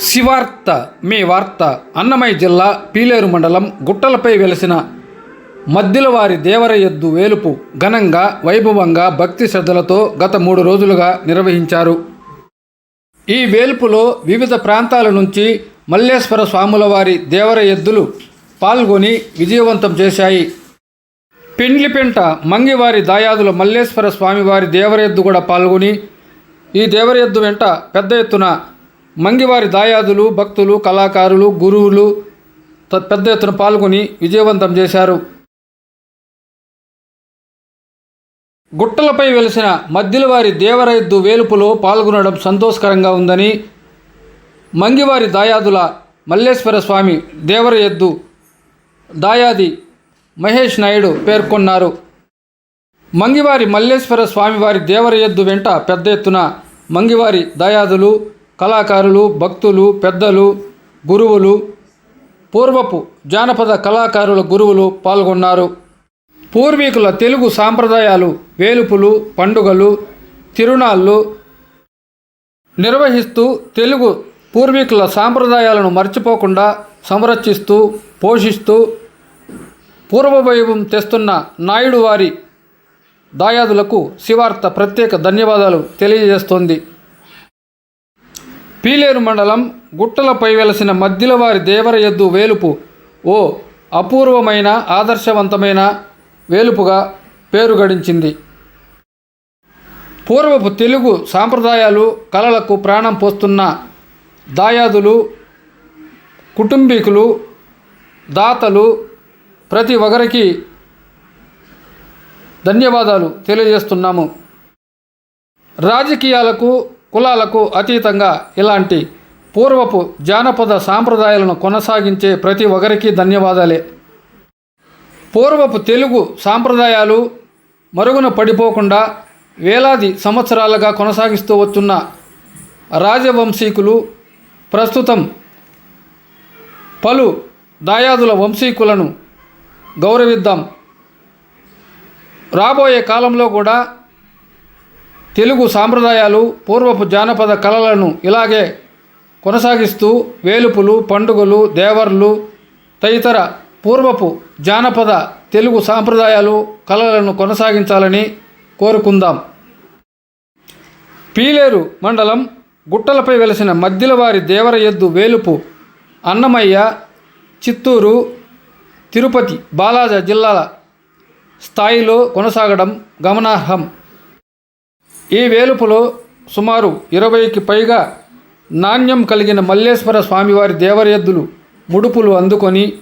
శివార్త మీ వార్త అన్నమయ్య జిల్లా పీలేరు మండలం గుట్టలపై వెలిసిన మద్దిలవారి దేవర ఎద్దు వేలుపు ఘనంగా వైభవంగా భక్తి శ్రద్ధలతో గత మూడు రోజులుగా నిర్వహించారు. ఈ వేలుపులో వివిధ ప్రాంతాల నుంచి మల్లేశ్వర స్వాముల వారి దేవర ఎద్దులు పాల్గొని విజయవంతం చేశాయి. పెండ్లిపెంట మంగివారి దాయాదుల మల్లేశ్వర స్వామివారి దేవర ఎద్దు కూడా పాల్గొని ఈ దేవర ఎద్దు వెంట పెద్ద ఎత్తున మంగివారి దాయాదులు భక్తులు కళాకారులు గురువులు పెద్ద ఎత్తున పాల్గొని విజయవంతం చేశారు. గుట్టలపై వెలిసిన మధ్యలవారి దేవర ఎద్దు వేలుపులో పాల్గొనడం సంతోషకరంగా ఉందని మంగివారి దాయాదుల మల్లేశ్వర స్వామి దేవర ఎద్దు దాయాది మహేష్ నాయుడు పేర్కొన్నారు. మంగివారి మల్లేశ్వర స్వామివారి దేవర ఎద్దు వెంట పెద్ద ఎత్తున మంగివారి దాయాదులు కళాకారులు భక్తులు పెద్దలు గురువులు పూర్వపు జానపద కళాకారుల గురువులు పాల్గొన్నారు. పూర్వీకుల తెలుగు సాంప్రదాయాలు వేలుపులు పండుగలు తిరునాళ్ళు నిర్వహిస్తూ తెలుగు పూర్వీకుల సాంప్రదాయాలను మర్చిపోకుండా సంరక్షిస్తూ పోషిస్తూ పూర్వవైభవం తెస్తున్న నాయుడు వారి దాయాదులకు శివార్త ప్రత్యేక ధన్యవాదాలు తెలియజేస్తోంది. పీలేరు మండలం గుట్టలపై వెలసిన మద్దిలవారి దేవర ఎద్దు వేలుపు ఓ అపూర్వమైన ఆదర్శవంతమైన వేలుపుగా పేరు గడించింది. పూర్వపు తెలుగు సాంప్రదాయాలు కళలకు ప్రాణం పోస్తున్న దాయాదులు కుటుంబీకులు దాతలు ప్రతి ఒక్కరికి ధన్యవాదాలు తెలియజేస్తున్నాము. రాజకీయాలకు కులాలకు అతీతంగా ఇలాంటి పూర్వపు జానపద సాంప్రదాయాలను కొనసాగించే ప్రతి ఒక్కరికి ధన్యవాదాలే. పూర్వపు తెలుగు సాంప్రదాయాలు మరుగున పడిపోకుండా వేలాది సంవత్సరాలుగా కొనసాగిస్తూ వస్తున్న రాజవంశీకులు ప్రస్తుతం పలు దాయాదుల వంశీకులను గౌరవిద్దాం. రాబోయే కాలంలో కూడా తెలుగు సాంప్రదాయాలు పూర్వపు జానపద కళలను ఇలాగే కొనసాగిస్తూ వేలుపులు పండుగలు దేవర్లు తదితర పూర్వపు జానపద తెలుగు సాంప్రదాయాలు కళలను కొనసాగించాలని కోరుకుందాం. పీలేరు మండలం గుట్టలపై వెలసిన మద్దిలవారి దేవర ఎద్దు వేలుపు అన్నమయ్య చిత్తూరు తిరుపతి బాలాజా జిల్లాల స్థాయిలో కొనసాగడం గమనార్హం. ఈ వేలుపులో సుమారు ఇరవైకి పైగా నాణ్యం కలిగిన మల్లేశ్వర స్వామివారి దేవరయద్దులు ముడుపులు అందుకొని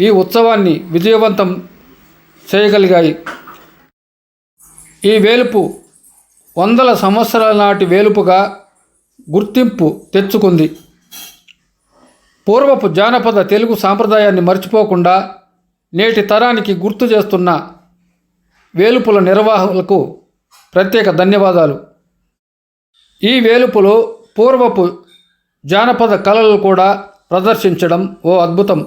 ఈ ఉత్సవాన్ని విజయవంతం చేయగలిగాయి. ఈ వేలుపు వందల సంవత్సరాల నాటి వేలుపుగా గుర్తింపు తెచ్చుకుంది. పూర్వపు జానపద తెలుగు సాంప్రదాయాన్ని మర్చిపోకుండా నేటి తరానికి గుర్తు చేస్తున్న వేలుపుల నిర్వాహకులకు ప్రత్యేక ధన్యవాదాలు. ఈ వేలుపులో పూర్వపు జానపద కళలు కూడా ప్రదర్శించడం ఓ అద్భుతం.